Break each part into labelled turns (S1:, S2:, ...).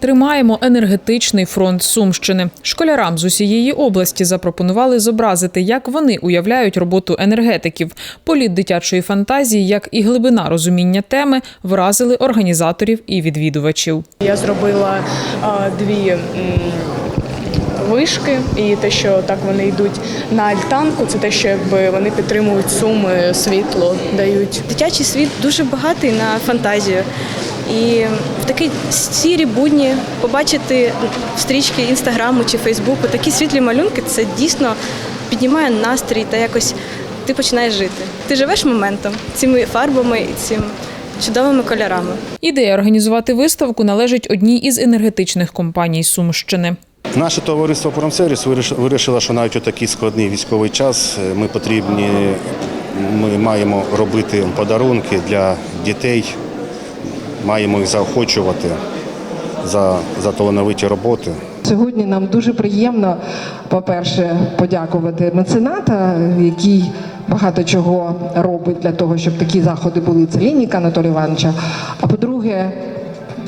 S1: Тримаємо енергетичний фронт Сумщини. Школярам з усієї області запропонували зобразити, як вони уявляють роботу енергетиків. Політ дитячої фантазії, як і глибина розуміння теми, вразили організаторів і відвідувачів.
S2: Я зробила а, дві вишки, і те, що так вони йдуть на альтанку, це те, що якби вони підтримують суми, світло дають.
S3: Дитячий світ дуже багатий на фантазію. І в такі сірі будні побачити в стрічки інстаграму чи фейсбуку такі світлі малюнки це дійсно піднімає настрій та якось ти починаєш жити. Ти живеш моментом цими фарбами і цим чудовими кольорами.
S1: Ідея організувати виставку належить одній із енергетичних компаній Сумщини.
S4: Наше товариство «Промсервіс» виріш- вирішило, що навіть у такий складний військовий час е, ми потрібні, ми маємо робити подарунки для дітей, маємо їх заохочувати за, за талановиті роботи.
S5: Сьогодні нам дуже приємно, по-перше, подякувати мецената, який багато чого робить для того, щоб такі заходи були. Це Лініка Анатолія Івановича. А по-друге,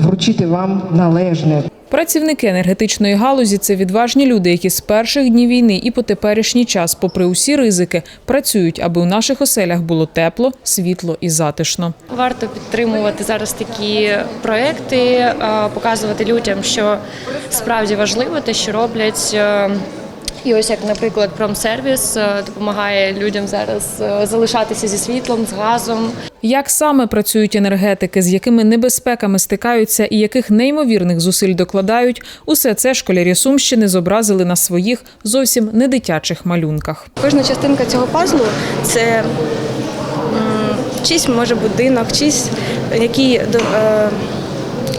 S5: вручити вам належне.
S1: Працівники енергетичної галузі це відважні люди, які з перших днів війни і по теперішній час, попри усі ризики, працюють, аби у наших оселях було тепло, світло і затишно.
S6: Варто підтримувати зараз такі проекти, е, показувати людям, що справді важливо те, що роблять. І ось як, наприклад, промсервіс е, допомагає людям зараз е, залишатися зі світлом, з газом.
S1: Як саме працюють енергетики, з якими небезпеками стикаються і яких неймовірних зусиль докладають, усе це школярі Сумщини зобразили на своїх зовсім не дитячих малюнках.
S3: Кожна частинка цього пазлу це чийсь може будинок, чийсь, який, до- е,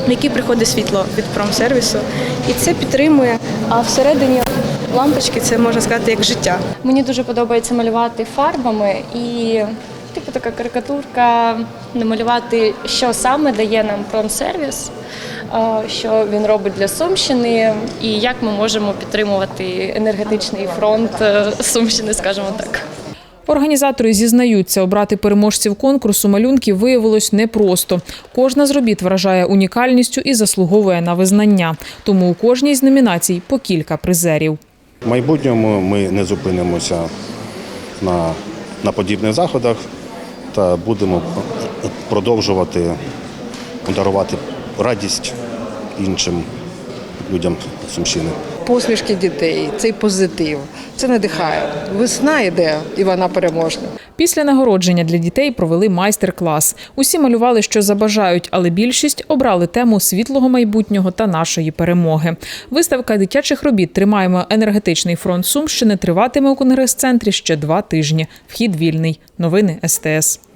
S3: в який приходить світло від промсервісу. І це підтримує. А всередині лампочки це можна сказати як життя.
S6: Мені дуже подобається малювати фарбами і типу така карикатурка, намалювати, що саме дає нам промсервіс, що він робить для Сумщини, і як ми можемо підтримувати енергетичний фронт е, Сумщини, скажімо так.
S1: Організатори зізнаються, обрати переможців конкурсу малюнків виявилось непросто. Кожна з робіт вражає унікальністю і заслуговує на визнання. Тому у кожній з номінацій по кілька призерів.
S4: В майбутньому ми не зупинимося на, на подібних заходах та будемо продовжувати дарувати радість іншим людям Сумщини.
S7: посмішки дітей, цей позитив. Це надихає. Весна йде, і вона переможна.
S1: Після нагородження для дітей провели майстер-клас. Усі малювали, що забажають, але більшість обрали тему світлого майбутнього та нашої перемоги. Виставка дитячих робіт Тримаємо енергетичний фронт Сумщини триватиме у конгрес-центрі ще два тижні. Вхід вільний. Новини СТС.